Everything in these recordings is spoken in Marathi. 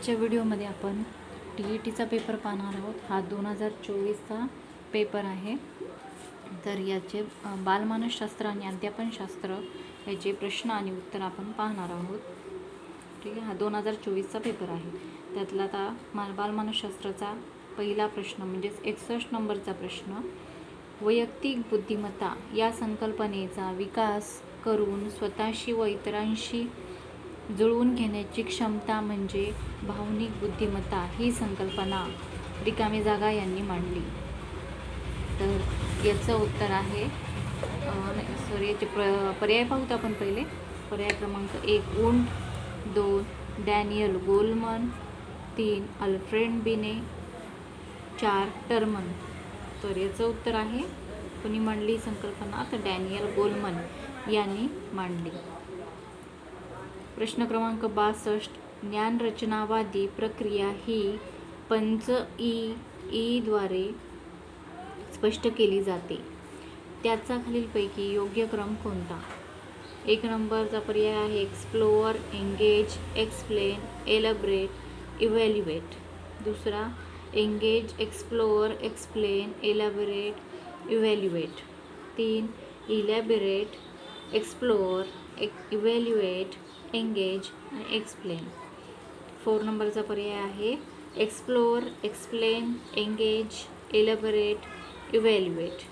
आजच्या व्हिडिओमध्ये आपण टी ई टीचा पेपर पाहणार आहोत. हा दोन हजार चोवीसचा पेपर आहे. तर याचे बालमानसशास्त्र आणि अध्यापनशास्त्र याचे प्रश्न आणि उत्तर आपण पाहणार आहोत. ठीक आहे? हा दोन हजार चोवीसचा पेपर आहे. त्यातला आता मा बालमानसशास्त्राचा पहिला प्रश्न म्हणजेच एकसष्ट नंबरचा प्रश्न वैयक्तिक बुद्धिमत्ता या संकल्पनेचा विकास करून स्वतःशी व इतरांशी जुळवून घेण्याची क्षमता म्हणजे भावनिक बुद्धिमत्ता ही संकल्पना रिकामी जागा यांनी मांडली. तर याचं उत्तर आहे सॉरी याचे प्र पर्याय पाहूत आपण पहिले. पर्याय क्रमांक एक उंट. दोन डॅनियल गोलमन. तीन अल्फ्रेड बिने. चार टर्मन. तर याचं उत्तर आहे कोणी मांडली संकल्पना? तर डॅनियल गोलमन यांनी मांडली. प्रश्न क्रमांक बासष्ट ज्ञानरचनावादी प्रक्रिया ही पंच ई ईद्वारे स्पष्ट केली जाते. त्याचा खालीलपैकी योग्य क्रम कोणता? एक नंबरचा पर्याय आहे explore engage explain elaborate evaluate. दुसरा engage explore explain elaborate evaluate. तीन इलॅबरेट एक्सप्लोअर एक इव्हॅल्युएट एंगेज आणि एक्सप्लेन फोर नंबरचा पर्याय आहे. Explore explain engage elaborate evaluate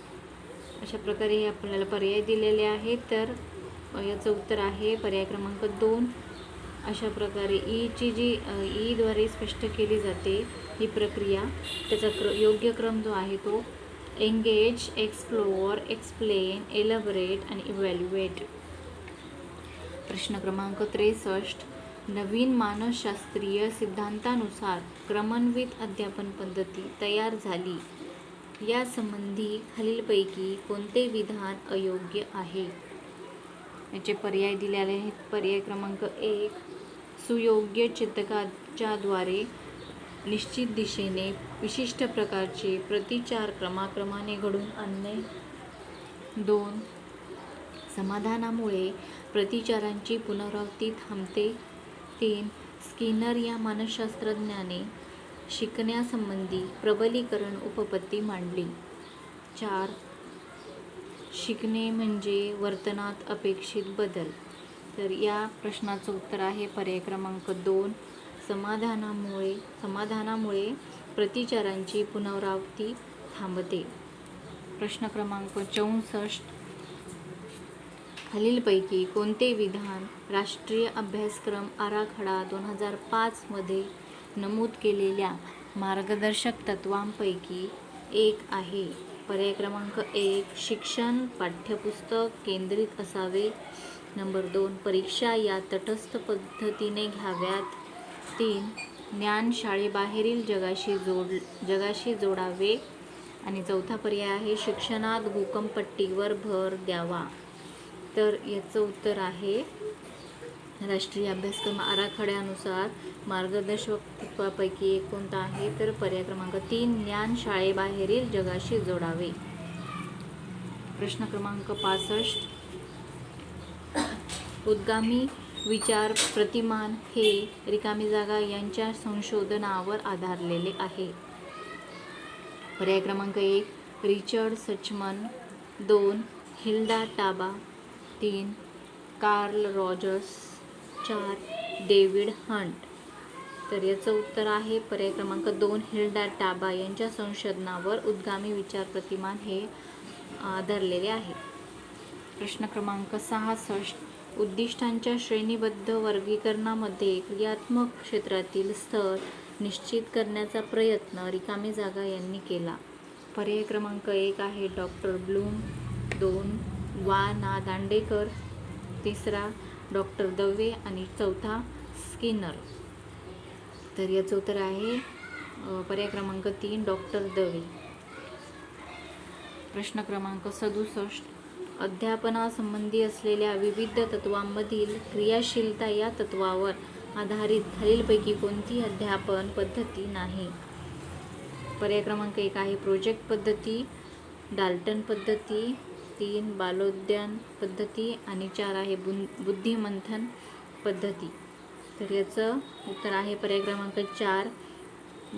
अशा प्रकारे हे आपल्याला पर्याय दिलेले आहेत. तर याचं उत्तर आहे पर्याय क्रमांक दोन. अशा प्रकारे e ईची जी ईद्वारे e स्पष्ट केली जाते ही प्रक्रिया त्याचा क्र योग्य क्रम जो आहे तो एंगेज एक्सप्लोअर एक्सप्लेन एलबरेट आणि इव्हॅल्युएट प्रश्न क्रमांक त्रेसष्ट नवीन मानसशास्त्रीय सिद्धांतानुसार क्रमन्वित अध्यापन पद्धती तयार झाली. यासंबंधी खालीलपैकी कोणते विधान अयोग्य आहे? याचे पर्याय दिलेले आहेत. पर्याय क्रमांक एक सुयोग्य चिंतकाच्याद्वारे निश्चित दिशेने विशिष्ट प्रकारचे प्रतिचार क्रमाक्रमाने घडून आणणे. दोन समाधानामुळे प्रतिचारांची पुनरावृत्ती थांबते. तीन स्किनर या मानसशास्त्रज्ञाने शिकण्यासंबंधी प्रबलीकरण उपपत्ती मांडली. चार शिकणे म्हणजे वर्तनात अपेक्षित बदल. तर या प्रश्नाचं उत्तर आहे पर्याय क्रमांक दोन. समाधानामुळे समाधानामुळे प्रतिचारांची पुनरावृत्ती थांबते. प्रश्न क्रमांक चौसष्ट खालीलपैकी कोणते विधान राष्ट्रीय अभ्यासक्रम आराखडा दोन हजार पाचमध्ये नमूद केलेल्या मार्गदर्शक तत्वांपैकी एक आहे? पर्याय क्रमांक एक शिक्षण पाठ्यपुस्तक केंद्रित असावे. नंबर दोन परीक्षा या तटस्थ पद्धतीने घ्याव्यात. तीन ज्ञान शाळेबाहेरील जगाशी जोड जगाशी जोडावे. आणि चौथा पर्याय आहे शिक्षणात भूकंपट्टीवर भर द्यावा. तर याचं उत्तर आहे राष्ट्रीय अभ्यासक्रम आराखड्यानुसार मार्गदर्शक तत्वापैकी एक कोणता आहे? तर पर्याय क्रमांक तीन ज्ञान शाळेबाहेरील जगाशी जोडावे. प्रश्न क्रमांक पासष्ट. उद्गामी विचार प्रतिमान हे रिकामी जागा यांच्या संशोधनावर आधारलेले आहे. पर्याय क्रमांक एक रिचर्ड सचमन दोन हिल्डा टाबा तीन कार्ल रॉजर्स चार डेव्हिड हंट. तर याचं उत्तर आहे पर्याय क्रमांक दोन हिल्डा टाबा यांच्या संशोधनावर उद्गामी विचार प्रतिमान हे आधारलेले आहे. प्रश्न क्रमांक सहासष्ट उद्दिष्टांच्या श्रेणीबद्ध वर्गीकरणामध्ये क्रियात्मक क्षेत्रातील स्तर निश्चित करण्याचा प्रयत्न रिकामी जागा यांनी केला. पर्याय क्रमांक एक आहे डॉक्टर ब्लूम दोन वा ना दांडेकर तिसरा डॉक्टर दवे आणि चौथा स्किनर. तर याचं उत्तर आहे पर्याय क्रमांक तीन डॉक्टर दवे. प्रश्न क्रमांक सदुसष्ट. अध्यापनासंबंधी असलेल्या विविध तत्वांमधील क्रियाशीलता या तत्वावर आधारित खालीलपैकी कोणती अध्यापन पद्धती नाही? पर्याय क्रमांक एक आहे प्रोजेक्ट पद्धती डाल्टन पद्धती तीन बालोद्यान पद्धती आणि चार आहे बुन बुद्धिमंथन पद्धती. तर याचं उत्तर आहे पर्याय क्रमांक चार.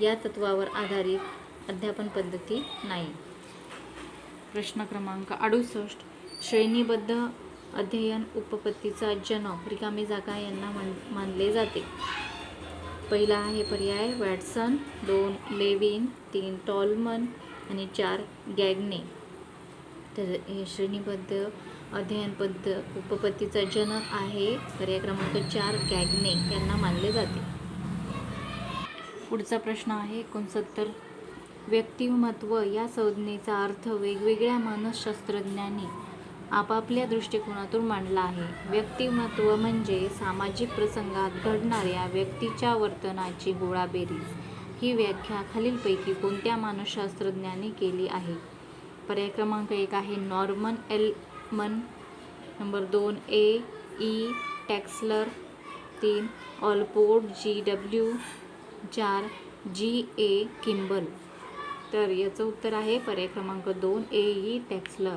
या तत्वावर आधारित अध्यापन पद्धती नाही. प्रश्न क्रमांक अडुसष्ट. श्रेणीबद्ध अध्ययन उपपत्तीचा जनक रिकामी जागा यांना मान मानले जाते. पहिला आहे पर्याय वॅटसन दोन लेविन तीन टॉलमन आणि चार गॅगने. हे श्रेणीबद्ध अध्ययनबद्ध उपपत्तीचा जनक आहे. पर्याय क्रमांक चार गॅगने यांना मानले जाते. पुढचा प्रश्न आहे एकोणसत्तर. व्यक्तिमत्व या संज्ञेचा अर्थ वेगवेगळ्या मानसशास्त्रज्ञांनी आपापल्या दृष्टिकोनातून मांडला आहे. व्यक्तिमत्व म्हणजे सामाजिक प्रसंगात घडणाऱ्या व्यक्तीच्या वर्तनाची गोळाबेरीज. ही व्याख्या खालीलपैकी कोणत्या मानसशास्त्रज्ञांनी केली आहे? पर्याय क्रमांक एक आहे नॉर्मन एलमन. नंबर दोन ए ई टॅक्सलर. तीन ऑलपोर्ट जी डब्ल्यू. चार जी ए किंबल. तर याचं उत्तर आहे पर्याय क्रमांक दोन ए ई टॅक्सलर.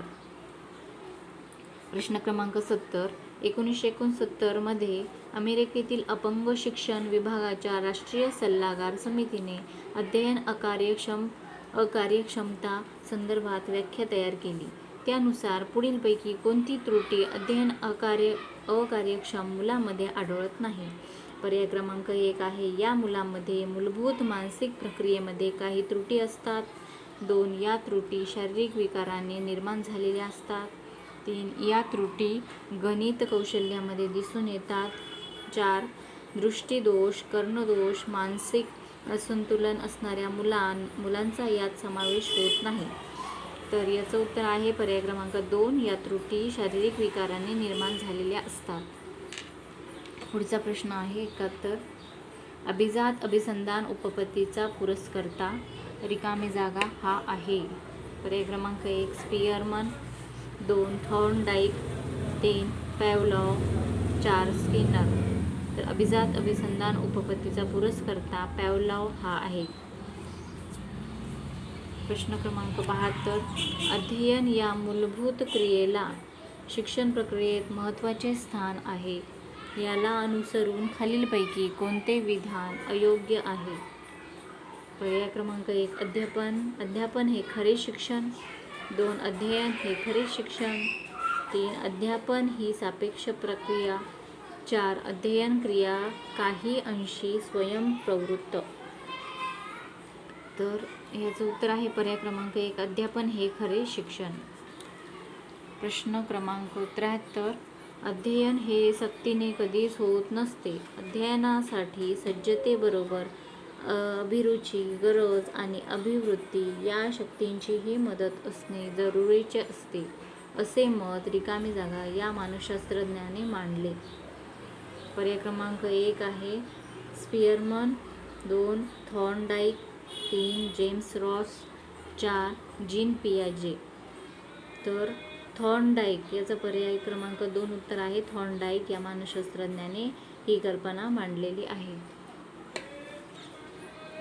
प्रश्न क्रमांक सत्तर. एकोणीसशे एकोणसत्तरमध्ये अमेरिकेतील अपंग शिक्षण विभागाच्या राष्ट्रीय सल्लागार समितीने अध्ययन अकार्यक्षम अकार्यक्षमता संदर्भात व्याख्या तयार केली. त्यानुसार पुढीलपैकी कोणती त्रुटी अध्ययन अकार्य अकार्यक्षम मुलामध्ये आढळत नाही? पर्याय क्रमांक एक आहे या मुलामध्ये मूलभूत मानसिक प्रक्रियेमध्ये काही त्रुटी असतात. दोन या त्रुटी शारीरिक विकाराने निर्माण झालेल्या असतात. तीन या त्रुटी गणित कौशल्यामध्ये दिसून येतात. चार दृष्टीदोष कर्णदोष मानसिक असंतुलन असणाऱ्या मुलां मुलांचा यात समावेश होत नाही. तर याचं उत्तर आहे पर्याय क्रमांक दोन या त्रुटी शारीरिक विकाराने निर्माण झालेल्या असतात. पुढचा प्रश्न आहे एकाहत्तर. अभिजात अभिसंधान उपपत्तीचा पुरस्कर्ता रिकामी जागा हा आहे. पर्याय क्रमांक एक स्पियरमन दोन थॉर्नडाईक. तीन पॅवलॉ चार स्किनर. तर अभिजात अभिसंधान उपपत्तीचा पुरस्कर्ता पॅवलाव हा आहे. प्रश्न क्रमांक बहात्तर. अध्ययन या मूलभूत क्रियेला शिक्षण प्रक्रियेत महत्त्वाचे स्थान आहे. याला अनुसरून खालीलपैकी कोणते विधान अयोग्य आहे? पर्याय क्रमांक एक अध्यापन. अध्यापन हे खरे शिक्षण. दोन अध्ययन हे खरे शिक्षण. तीन अध्यापन ही सापेक्ष प्रक्रिया. चार अध्ययन क्रिया काही अंशी स्वयंप्रवृत्त तर याचं उत्तर आहे पर्याय क्रमांक एक अध्यापन हे खरे शिक्षण. प्रश्न क्रमांक त्र्याहत्तर अध्ययन हे सक्तीने कधीच होत नसते. अध्ययनासाठी सज्जतेबरोबर अभिरुची गरज आणि अभिवृत्ती या शक्तींचीही मदत असणे जरुरीचे असते असे मत रिकामी जागा या मानसशास्त्रज्ञाने मांडले. पर्याय क्रमांक एक आहे स्पियरमन दोन थॉर्नडाईक तीन जेम्स रॉस चार जीन पियाजे. तर थॉर्नडाईक याचा पर्याय क्रमांक दोन उत्तर आहे. थॉर्नडाईक या मानसशास्त्रज्ञाने ही कल्पना मांडलेली आहे.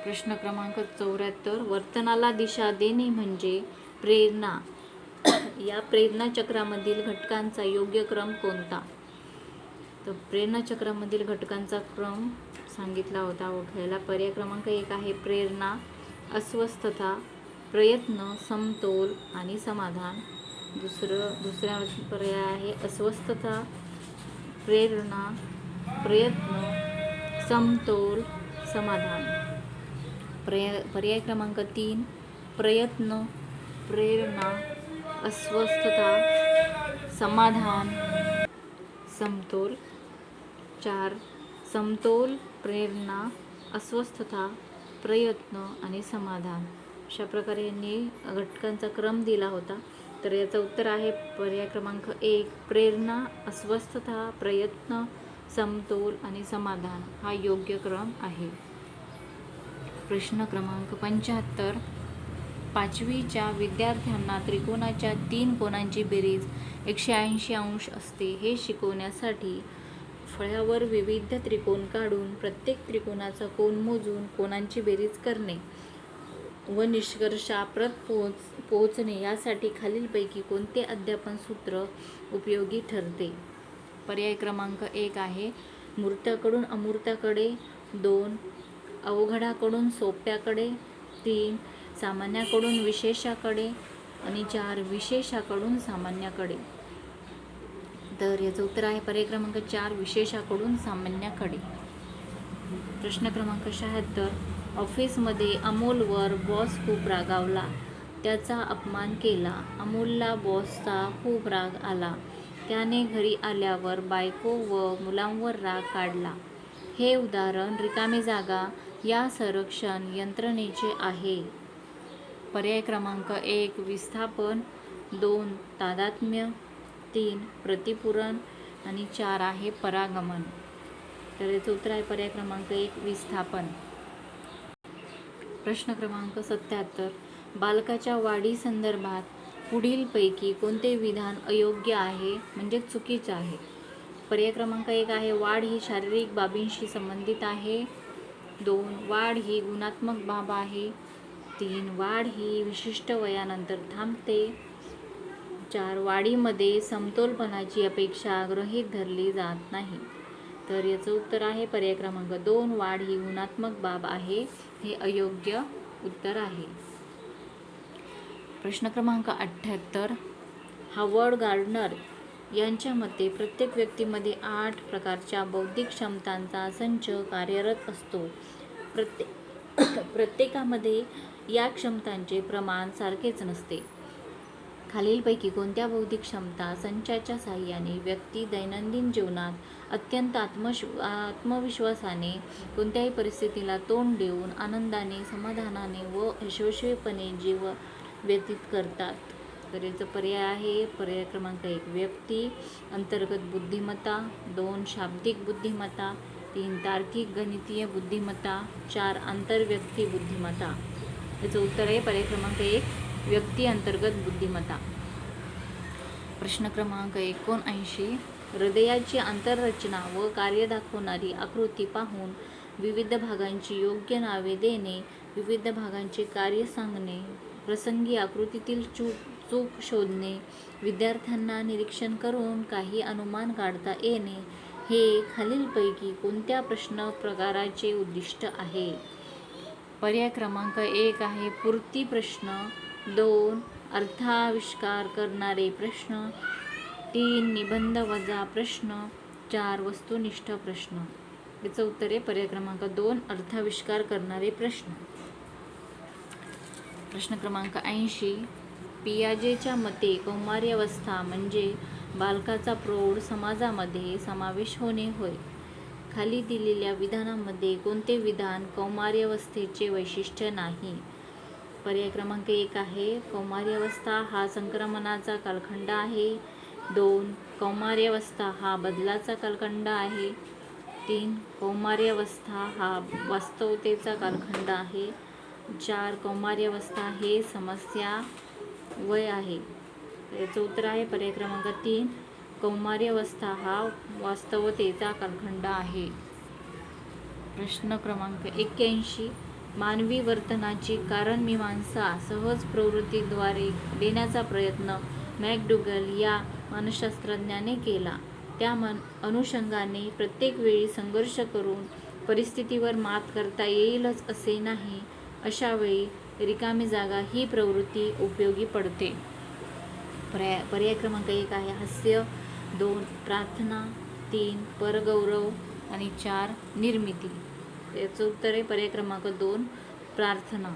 प्रश्न क्रमांक चौऱ्याहत्तर वर्तनाला दिशा देणे म्हणजे प्रेरणा. या प्रेरणा चक्रामधील घटकांचा योग्य क्रम कोणता? तर प्रेरणाचक्रामधील घटकांचा क्रम सांगितला होता. ओळखायला पर्याय क्रमांक एक आहे प्रेरणा अस्वस्थता प्रयत्न समतोल आणि समाधान. दुसरं दुसऱ्या पर्याय आहे अस्वस्थता प्रेरणा प्रयत्न समतोल समाधान. प्रय पर्याय क्रमांक तीन प्रयत्न प्रेरणा अस्वस्थता समाधान समतोल. चार समतोल प्रेरणा अस्वस्थता प्रयत्न आणि समाधान. अशा प्रकारे यांनी घटकांचा क्रम दिला होता. तर याचं उत्तर आहे पर्याय क्रमांक एक प्रेरणा अस्वस्थता प्रयत्न समतोल आणि समाधान. हा योग्य क्रम आहे. प्रश्न क्रमांक पंच्याहत्तर. पाचवीच्या विद्यार्थ्यांना त्रिकोणाच्या तीन कोणांची बेरीज एकशे ऐंशी अंश असते हे शिकवण्यासाठी फळ्यावर विविध त्रिकोण काढून प्रत्येक त्रिकोणाचा कोण मोजून कोणांची बेरीज करणे व निष्कर्षाप्रत पोहोच पोहोचणे यासाठी खालीलपैकी कोणते अध्यापन सूत्र उपयोगी ठरते? पर्याय क्रमांक एक आहे मूर्त्याकडून अमूर्त्याकडे दोन अवघडाकडून सोप्याकडे तीन सामान्याकडून विशेषाकडे आणि चार विशेषाकडून सामान्याकडे. तर याचं उत्तर आहे पर्याय क्रमांक चार विशेषाकडून सामान्याकडे. प्रश्न क्रमांक शहात्तर ऑफिसमध्ये अमोलवर बॉस खूप रागावला. त्याचा अपमान केला. अमोलला बॉसचा खूप राग आला. त्याने घरी आल्यावर बायको व मुलांवर राग काढला. हे उदाहरण रिकामी जागा या संरक्षण यंत्रणेचे आहे. पर्याय क्रमांक एक विस्थापन. दोन तादात्म्य. तीन प्रतिपूरण आणि चार आहे परागमन. तर याचं उत्तर आहे पर्याय क्रमांक एक विस्थापन. प्रश्न क्रमांक सत्याहत्तर. बालकाच्या वाढी संदर्भात पुढीलपैकी कोणते विधान अयोग्य आहे म्हणजे चुकीचं आहे? पर्याय क्रमांक एक आहे वाढ ही शारीरिक बाबींशी संबंधित आहे. दोन वाढ ही गुणात्मक बाब आहे. तीन वाढ ही विशिष्ट वयानंतर थांबते. चार वाढीमध्ये समतोलपणाची अपेक्षा गृहीत धरली जात नाही. तर याचं उत्तर आहे पर्याय क्रमांक दोन वाढ ही गुणात्मक बाब आहे हे अयोग्य उत्तर आहे. प्रश्न क्रमांक अठ्ठ्याहत्तर हावर्ड गार्डनर यांच्या मते प्रत्येक व्यक्तीमध्ये आठ प्रकारच्या बौद्धिक क्षमतांचा संच कार्यरत असतो. प्रत्येक प्रत्येकामध्ये या क्षमतांचे प्रमाण सारखेच नसते. खालीलपैकी कोणत्या बौद्धिक क्षमता संचाच्या साहाय्याने व्यक्ती दैनंदिन जीवनात अत्यंत आत्मश आत्मविश्वासाने कोणत्याही परिस्थितीला तोंड देऊन आनंदाने समाधानाने व यशस्वीपणे जीव व्यतीत करतात. तर याचं पर्याय आहे पर्याय क्रमांक एक व्यक्ती अंतर्गत बुद्धिमत्ता दोन शाब्दिक बुद्धिमत्ता तीन तार्किक गणितीय बुद्धिमत्ता चार आंतरव्यक्ती बुद्धिमत्ता. याचं उत्तर आहे पर्याय क्रमांक एक. व्यक्ती अंतर्गत बुद्धिमत्ता. प्रश्न क्रमांक एकोणऐंशी. हृदयाची आंतररचना व कार्य दाखवणारी आकृती पाहून विविध भागांची योग्य नावे देणे विविध भागांचे कार्य सांगणे प्रसंगी आकृतीतील चूक चूक शोधणे विद्यार्थ्यांना निरीक्षण करून काही अनुमान काढता येणे हे खालीलपैकी कोणत्या प्रश्न प्रकाराचे उद्दिष्ट आहे? पर्याय क्रमांक एक आहे पूर्ती प्रश्न. दोन अर्थाविष्कार करणारे प्रश्न. तीन निबंध वजा प्रश्न. चार वस्तुनिष्ठ प्रश्न. याचं उत्तर आहे पर्याय क्रमांक दोन अर्थाविष्कार करणारे प्रश्न. प्रश्न क्रमांक ऐंशी. पियाजेच्या मते कौमार्यावस्था म्हणजे बालकाचा प्रौढ समाजामध्ये समावेश होणे होय. खाली दिलेल्या विधानामध्ये कोणते विधान कौमार्यावस्थेचे वैशिष्ट्य नाही? पर्याय क्रमांक एक आहे. कौमार्यावस्था हा संक्रमणाचा कालखंड आहे. दोन कौमार्यावस्था हा बदलाचा कालखंड आहे. तीन कौमार्यावस्था हा वास्तवतेचा कालखंड आहे. चार कौमार्यावस्था हे समस्या वय आहे. याचं उत्तर आहे पर्याय क्रमांक तीन. कौमार्यावस्था हा वास्तवतेचा कालखंड आहे. प्रश्न क्रमांक एक्क्याऐंशी. मानवी वर्तनाची कारणमीमांसा सहज प्रवृत्तीद्वारे देण्याचा प्रयत्न मॅकडुगल या मानसशास्त्रज्ञाने केला. त्या मन अनुषंगाने प्रत्येक वेळी संघर्ष करून परिस्थितीवर मात करता येईलच असे नाही अशा वेळी रिकामी जागा ही प्रवृत्ती उपयोगी पडते. पर्याय पर्याय क्रमांक एक आहे हास्य दोन प्रार्थना तीन परगौरव आणि चार निर्मिती. याचं उत्तर आहे पर्याय क्रमांक दोन प्रार्थना.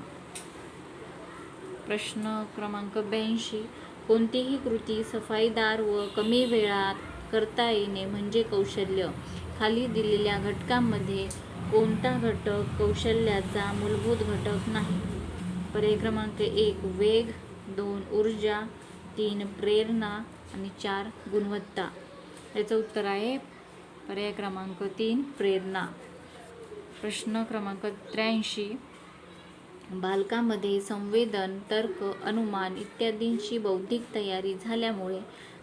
प्रश्न क्रमांक ब्याऐंशी कोणतीही कृती सफाईदार व कमी वेळात करता येणे म्हणजे कौशल्य. खाली दिलेल्या घटकांमध्ये कोणता घटक कौशल्याचा मूलभूत घटक नाही? पर्याय क्रमांक एक वेग. दोन ऊर्जा. तीन प्रेरणा. आणि चार गुणवत्ता. याचं उत्तर आहे पर्याय क्रमांक तीन प्रेरणा. प्रश्न क्रमांक त्र्याऐंशी बालकामध्ये संवेदन तर्क अनुमान इत्यादींची बौद्धिक तयारी झाल्यामुळे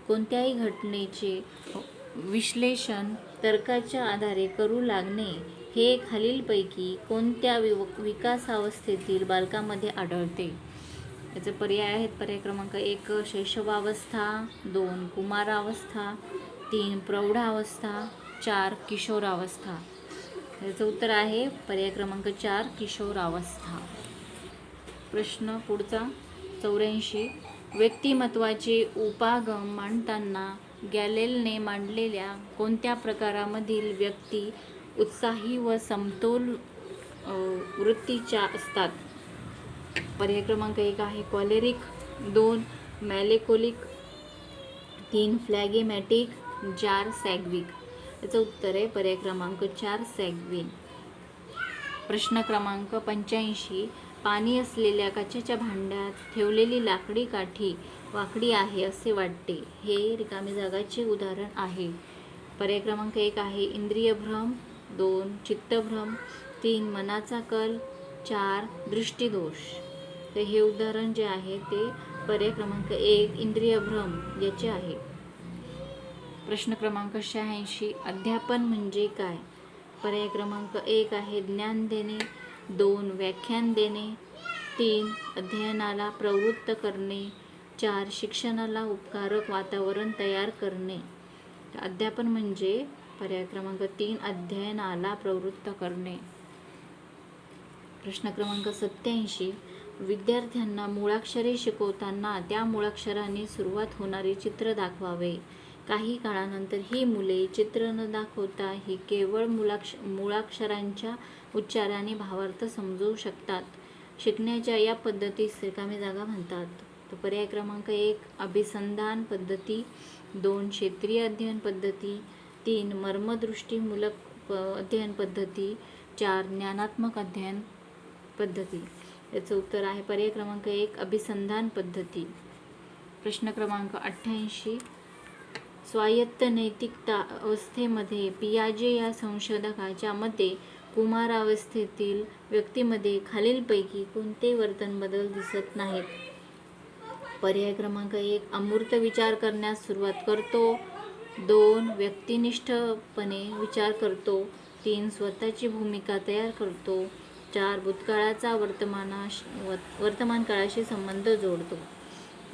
कोणत्याही घटनेचे विश्लेषण तर्काच्या आधारे करू लागणे हे खालीलपैकी कोणत्या विव विकासावस्थेतील बालकामध्ये आढळते? याचे पर्याय आहेत. पर्याय क्रमांक एक शैशवावस्था दोन कुमारावस्था तीन प्रौढावस्था चार किशोरावस्था. याचं उत्तर आहे पर्याय क्रमांक चार किशोरावस्था प्रश्न पुढचा चौऱ्याऐंशी. व्यक्तिमत्वाचे उपागम मांडताना गॅलेलने मांडलेल्या कोणत्या प्रकारामधील व्यक्ती उत्साही व समतोल वृत्तीच्या असतात? पर्याय क्रमांक एक आहे कॉलेरिक दोन मॅलेकोलिक तीन फ्लॅगेमॅटिक चार सॅग्विक. याचं उत्तर आहे पर्याय क्रमांक चार सॅगविन. प्रश्न क्रमांक पंच्याऐंशी पाणी असलेल्या काचेच्या भांड्यात ठेवलेली लाकडी काठी वाकडी आहे असे वाटते. हे रिकामी जागाचे उदाहरण आहे. पर्याय क्रमांक एक आहे इंद्रिय भ्रम दोन चित्तभ्रम तीन मनाचा कल चार दृष्टिदोष. तर हे उदाहरण जे आहे ते पर्याय क्रमांक एक इंद्रिय भ्रम याचे आहे. प्रश्न क्रमांक शहाऐंशी. अध्यापन म्हणजे काय? पर्याय क्रमांक एक आहे ज्ञान देणे दोन व्याख्यान देणे तीन अध्ययनाला प्रवृत्त करणे चार शिक्षणाला उपकारक वातावरण तयार करणे. अध्यापन म्हणजे पर्याय क्रमांक तीन अध्ययनाला प्रवृत्त करणे. प्रश्न क्रमांक सत्याऐंशी. विद्यार्थ्यांना मुळाक्षरे शिकवताना त्या मुळाक्षराने सुरुवात होणारे चित्र दाखवावे. काही काळानंतर ही मुले चित्र न दाखवता ही केवळ मुलाक्ष मुळाक्षरांच्या उच्चाराने भावार्थ समजू शकतात. शिकण्याच्या या पद्धतीस रिकामी जागा म्हणतात. तर पर्याय क्रमांक एक अभिसंधान पद्धती. दोन क्षेत्रीय अध्ययन पद्धती. तीन मर्मदृष्टीमूलक प अध्ययन पद्धती. चार ज्ञानात्मक अध्ययन पद्धती. याचं उत्तर आहे पर्याय क्रमांक एक अभिसंधान पद्धती. प्रश्न क्रमांक अठ्ठ्याऐंशी स्वायत्त नैतिकता अवस्थेमध्ये पियाजे या संशोधकाच्या मते कुमारावस्थेतील व्यक्तीमध्ये खालीलपैकी कोणते वर्तन बदल दिसत नाहीत? पर्याय क्रमांक एक अमूर्त विचार करण्यास सुरुवात करतो. दोन व्यक्तिनिष्ठपणे विचार करतो. तीन स्वतःची भूमिका तयार करतो. चार भूतकाळाचा वर्तमानाश व- वर्तमान काळाशी संबंध जोडतो.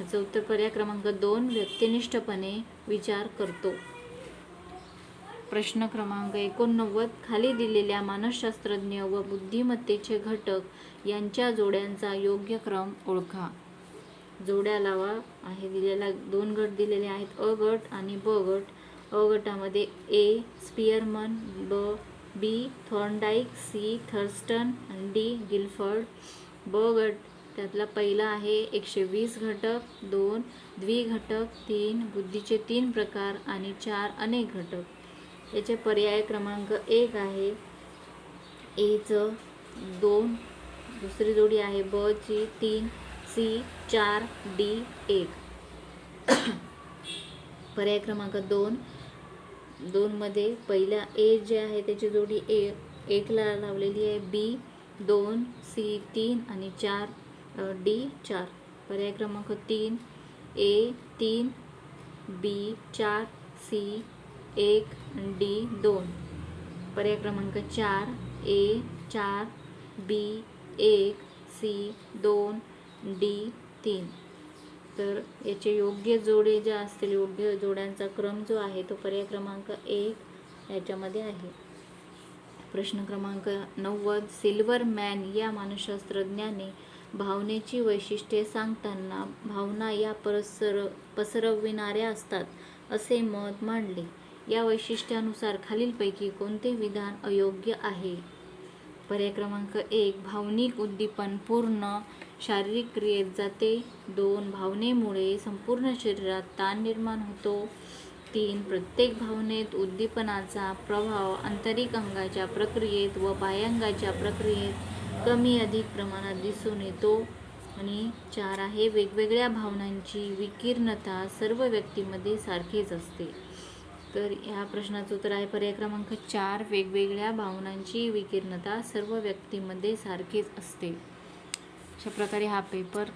याचं उत्तर पर्याय क्रमांक दोन व्यक्तिनिष्ठपणे विचार करतो. प्रश्न क्रमांक एकोणनव्वद खाली दिलेल्या मानसशास्त्रज्ञ व बुद्धिमत्तेचे घटक यांच्या जोड्यांचा योग्य क्रम ओळखा. जोड्या लावा आहे दिलेला दोन गट दिलेले आहेत अ गट आणि ब गट. अ गटामध्ये ए स्पियरमन ब बी थॉर्नडाईक सी थर्स्टन आणि डी गिलफर्ड. ब गट त्यातला पहिला आहे एकशे वीस घटक दोन द्विघटक तीन बुद्धीचे तीन प्रकार आणि चार अनेक घटक. याचे पर्याय क्रमांक एक आहे एचं दोन दुसरी जोडी आहे ब ची तीन सी चार डी एक. पर्याय क्रमांक दोन दोनमध्ये पहिल्या ए जे आहे त्याची जोडी ए एकला लावलेली आहे बी दोन सी तीन आणि चार. डी चार. पर्याय क्रमांक तीन. ए तीन. बी चार. सी एक. डी दोन. पर्याय क्रमांक चार. ए चार. बी एक. सी दोन. डी तीन. तर याचे योग्य जोडे ज्या असतील योग्य जोड्यांचा क्रम जो आहे तो पर्याय क्रमांक एक याच्यामध्ये आहे. प्रश्न क्रमांक नव्वद. सिल्वर मॅन या मानसशास्त्रज्ञाने भावनेची वैशिष्ट्ये सांगताना भावना या परसर पसरविणाऱ्या असतात असे मत मांडले. या वैशिष्ट्यानुसार खालीलपैकी कोणते विधान अयोग्य आहे? पर्याय क्रमांक एक भावनिक उद्दीपन पूर्ण शारीरिक क्रियेत जाते. दोन भावनेमुळे संपूर्ण शरीरात ताण निर्माण होतो. तीन प्रत्येक भावनेत उद्दीपनाचा प्रभाव आंतरिक अंगाच्या प्रक्रियेत व बाह्यांगाच्या प्रक्रियेत कमी अधिक प्रमाणात दिसून येतो. आणि चार आहे वेगवेगळ्या भावनांची विकीर्णता सर्व व्यक्तीमध्ये सारखीच असते. तर ह्या प्रश्नाचं उत्तर आहे पर्याय क्रमांक चार वेगवेगळ्या भावनांची विकीर्णता सर्व व्यक्तीमध्ये सारखीच असते. अशा प्रकारे हा पेपर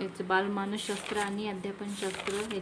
याचं बालमानसशास्त्र आणि अध्यापनशास्त्र हे